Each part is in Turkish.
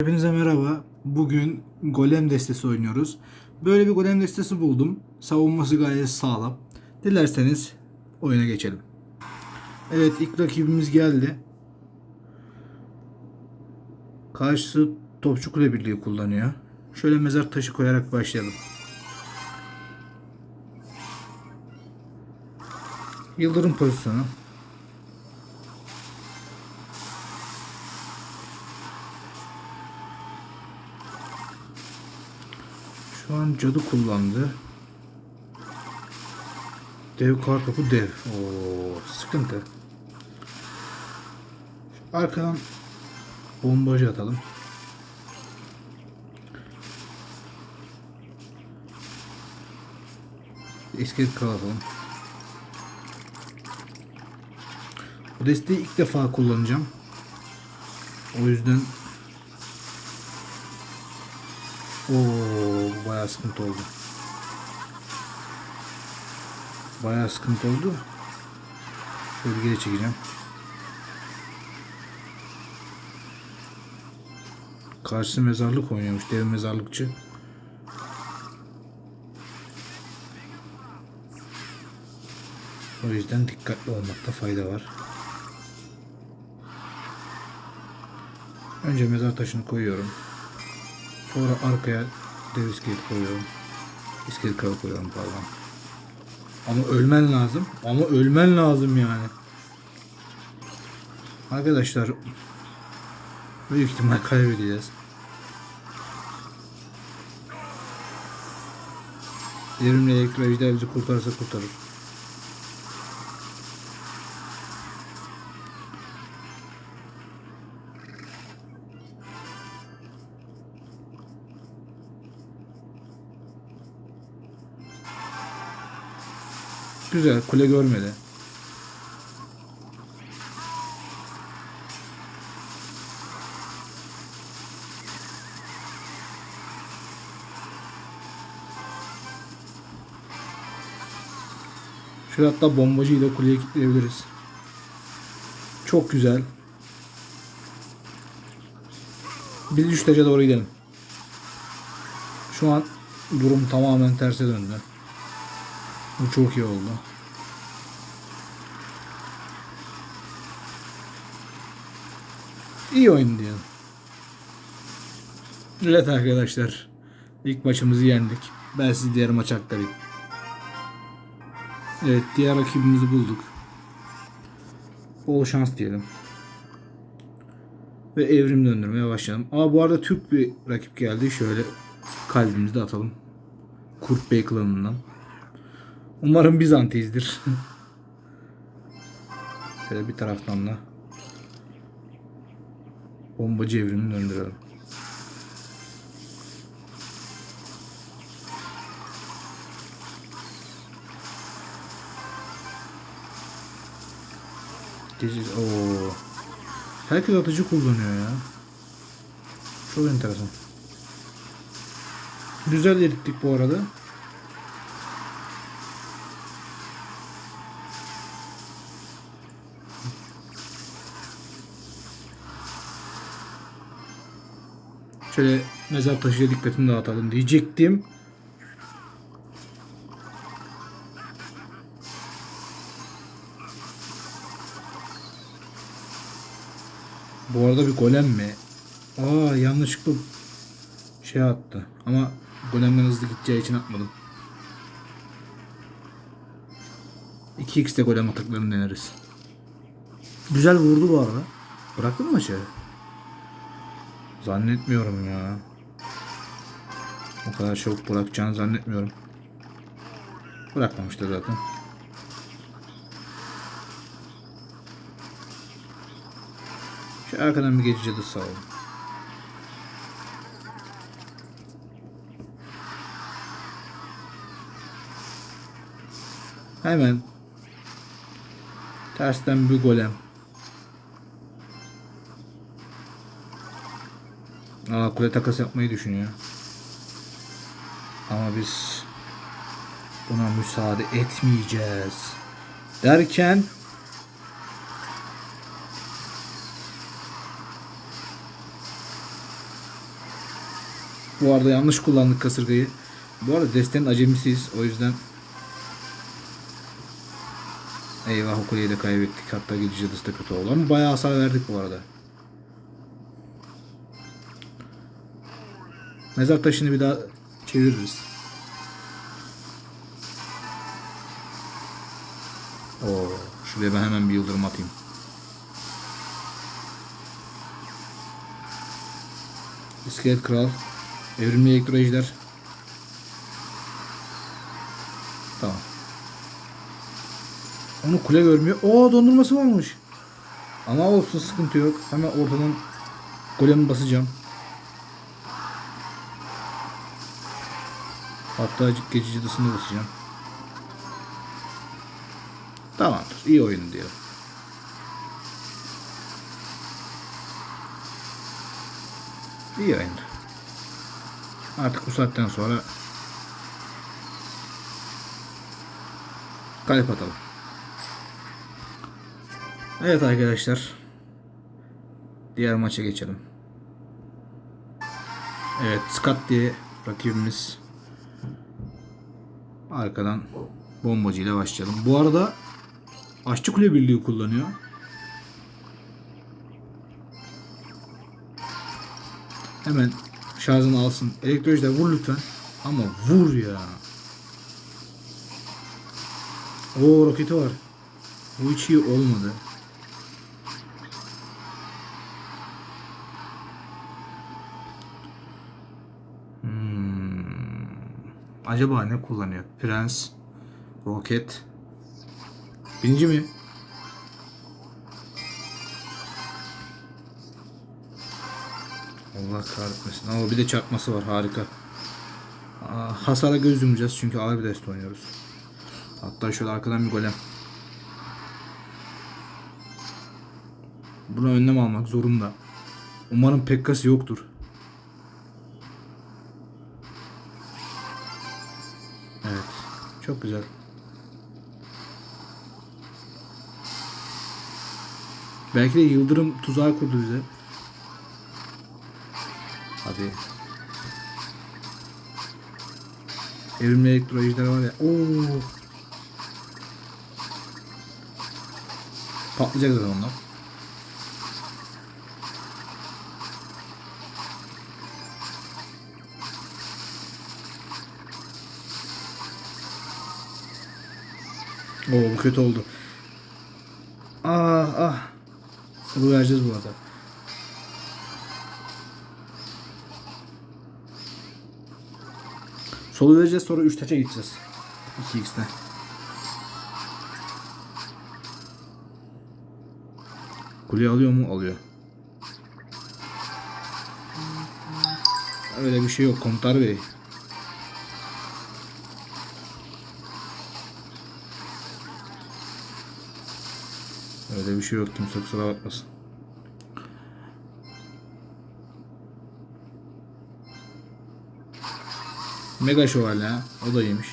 Hepinize merhaba. Bugün golem destesi oynuyoruz. Böyle bir golem destesi buldum. Savunması gayet sağlam. Dilerseniz oyuna geçelim. Evet ilk rakibimiz geldi. Karşısı Topçu Kule Birliği kullanıyor. Şöyle mezar taşı koyarak başlayalım. Yıldırım pozisyonu. An cadı kullandı. Dev kar topu dev. Oo, sıkıntı. Arkadan bombacı atalım. İskelet kral atalım. Bu desteği ilk defa kullanacağım. O yüzden Oo, bayağı sıkıntı oldu. Bayağı sıkıntı oldu. Şöyle geri çekeceğim. Karşı mezarlık oynuyormuş. Dev mezarlıkçı. O yüzden dikkatli olmakta fayda var. Önce mezar taşını koyuyorum. Sonra arkaya dev iskelet koyuyorum. İskelet kralı koyuyorum pardon. Ama ölmen lazım. Ama ölmen lazım yani. Arkadaşlar büyük ihtimal kaybedeceğiz. Devrimli elektro ejder kurtarsa kurtarır. Güzel kule görmedi. Şöyle hatta bombacı ile kuleye kilitleyebiliriz. Çok güzel. Biz üç taca doğru gidelim. Şu an durum tamamen terse döndü. Bu çok iyi oldu. İyi oyun diyelim. Evet arkadaşlar. İlk maçımızı yendik. Ben sizi diğer maç aktarayım. Evet diğer rakibimizi bulduk. Bol şans diyelim. Ve evrim döndürmeye başlayalım. Aa bu arada Türk bir rakip geldi. Şöyle kalbimizi de atalım. Kurt Bey klanından. Umarım Bizantiz'dir. Şöyle bir taraftan da bombacı evrimini döndürelim. Gece o Herkes atıcı kullanıyor ya. Çok enteresan. Güzel erittik bu arada. Şöyle mezar taşıya dikkatini dağıtalım diyecektim. Bu arada bir golem mi? Aa yanlışlıkla şey attı. Ama golemden hızlı gideceği için atmadım. 2x'te golem ataklarını deneriz. Güzel vurdu bu arada. Bıraktın mı maçı? Zannetmiyorum ya. O kadar çabuk bırakacağını zannetmiyorum. Bırakmamıştır zaten. Şu arkadan bir geçici de sağ olun. Hemen tersten bir golem. Aa kule takas yapmayı düşünüyor. Ama biz buna müsaade etmeyeceğiz. Derken Bu arada yanlış kullandık kasırgayı. Bu arada destenin acemisiyiz. O yüzden Eyvah o kuleyi de kaybettik. Hatta cadısı da kötü oldu. Ama bayağı hasar verdik bu arada. Mezar taşını bir daha çeviririz. Oo, şuraya ben hemen bir yıldırım atayım. İskelet Kral. Evrimli elektro ejder. Tamam. Onu kule görmüyor. Oo dondurması varmış. Ama olsun sıkıntı yok. Hemen ortadan golemi basacağım. Hatta geçici cadısını basacağım. Tamamdır. İyi oyun diyor. İyi oyundu. Artık bu saatten sonra kalp atalım. Evet arkadaşlar. Diğer maça geçelim. Evet Scott diye rakibimiz. Arkadan bombacıyla başlayalım. Bu arada Aşçı Kule Birliği kullanıyor. Hemen şarjını alsın. Elektrojide vur lütfen. Ama vur ya. Oo roketi var. Bu hiç iyi olmadı. Acaba ne kullanıyor? Prens, roket. Birinci mi? Allah kahretmesin. Ama bir de çarpması var. Harika. Aa, hasara göz yumacağız çünkü ağır bir deste oynuyoruz. Hatta şöyle arkadan bir golem. Buna önlem almak zorunda. Umarım Pekkası yoktur. Çok güzel. Belki de Yıldırım tuzağı kurdu bize. Hadi. Evrimli elektro ejder var ya. Oo. Patlayacak zaten onlar. Oo bu kötü oldu. Ah ah. Salı vereceğiz bu arada. Solu vereceğiz sonra 3 taça gideceğiz. 2x'te. Kuleyi alıyor mu? Alıyor. Öyle bir şey yok komutar bey. Öyle bir şey yok kimse kusura bakmasın. Mega şövalye ha. O da iyiymiş.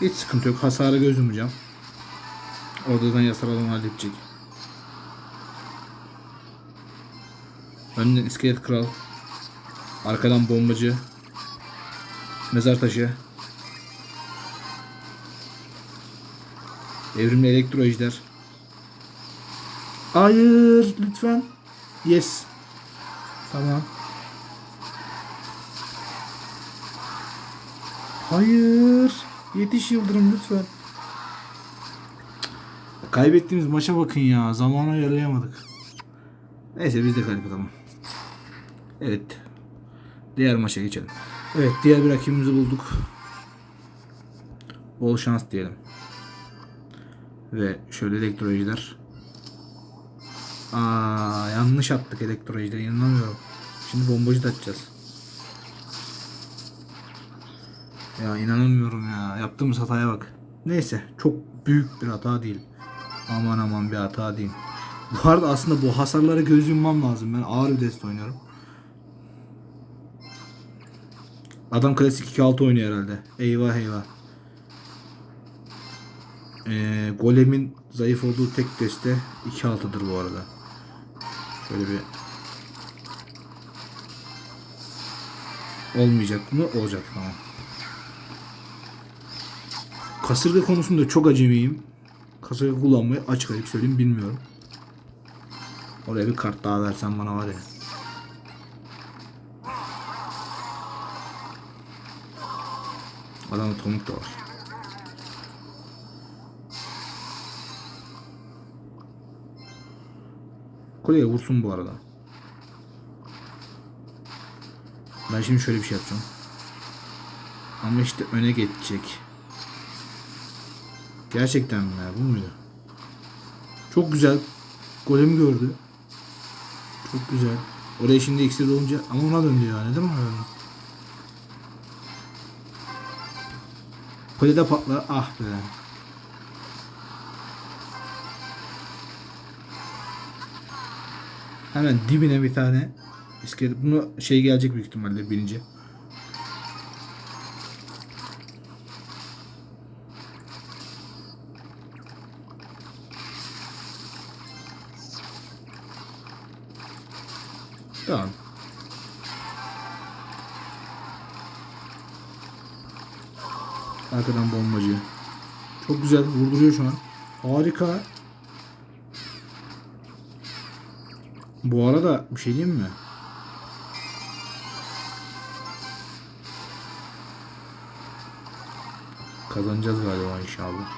Hiç sıkıntı yok. Hasarı göz yumacağım. Oradan yasal alanı halledecek. Önden iskelet kral. Arkadan bombacı. Mezar taşı. Evrimli elektro ejder. Hayır lütfen. Yes. Tamam. Hayır. Yetiş Yıldırım lütfen. Kaybettiğimiz maça bakın ya. Zamana ayarlayamadık. Neyse biz de atalım. Evet. Diğer maça geçelim. Evet diğer bir rakibimizi bulduk. Bol şans diyelim. Ve şöyle elektrolojiler. Aa yanlış attık elektrolojileri inanamıyorum. Şimdi bombacı da atacağız. Ya inanamıyorum ya. Yaptığımız hataya bak. Neyse çok büyük bir hata değil. Aman aman bir hata değil. Bu arada aslında bu hasarlara göz yummam lazım. Ben ağır bir deste oynuyorum. Adam klasik 2-6 oynuyor herhalde. Eyvah eyvah. Ee, golemin zayıf olduğu tek deste 2-6'dır bu arada. Şöyle bir Olmayacak mı? Olacak tamam. Kasırga konusunda çok acemiyim. Kasırga kullanmayı açık açık söyleyeyim bilmiyorum. Oraya bir kart daha versen bana var ya. Adamda tomuk da var. Kuleye vursun bu arada. Ben şimdi şöyle bir şey yapacağım. Ama işte öne geçecek. Gerçekten mi ya? Bu muydu? Çok güzel. Golemi gördü. Çok güzel. Oraya şimdi iksir olunca ama ona döndü ya. Neden ona döndü? Kulede patlar. Ah be. Hemen dibine bir tane iskelet. Bunu şey gelecek büyük ihtimalle birinci. Tamam. Arkadan bombacı. Çok güzel vurduruyor şu an. Harika. Bu arada bir şey diyeyim mi? Kazanacağız galiba inşallah.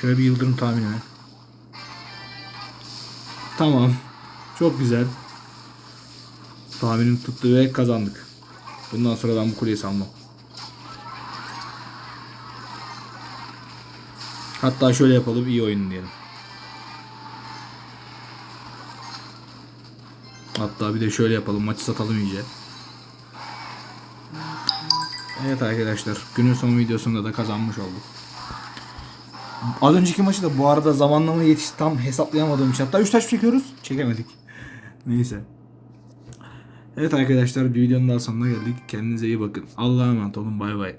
Şöyle bir yıldırım tahmini. Tamam. Çok güzel. Tahminim tuttu ve kazandık. Bundan sonra ben bu kuleyi salmam. Hatta şöyle yapalım iyi oyun diyelim. Hatta bir de şöyle yapalım maçı satalım iyice. Evet arkadaşlar günün son videosunda da kazanmış olduk. Az önceki maçı da bu arada zamanlama yetiş tam hesaplayamadığım için hatta 3 taş çekiyoruz çekemedik. Neyse. Evet arkadaşlar bir videonun daha sonuna geldik. Kendinize iyi bakın. Allah'a emanet olun bay bay.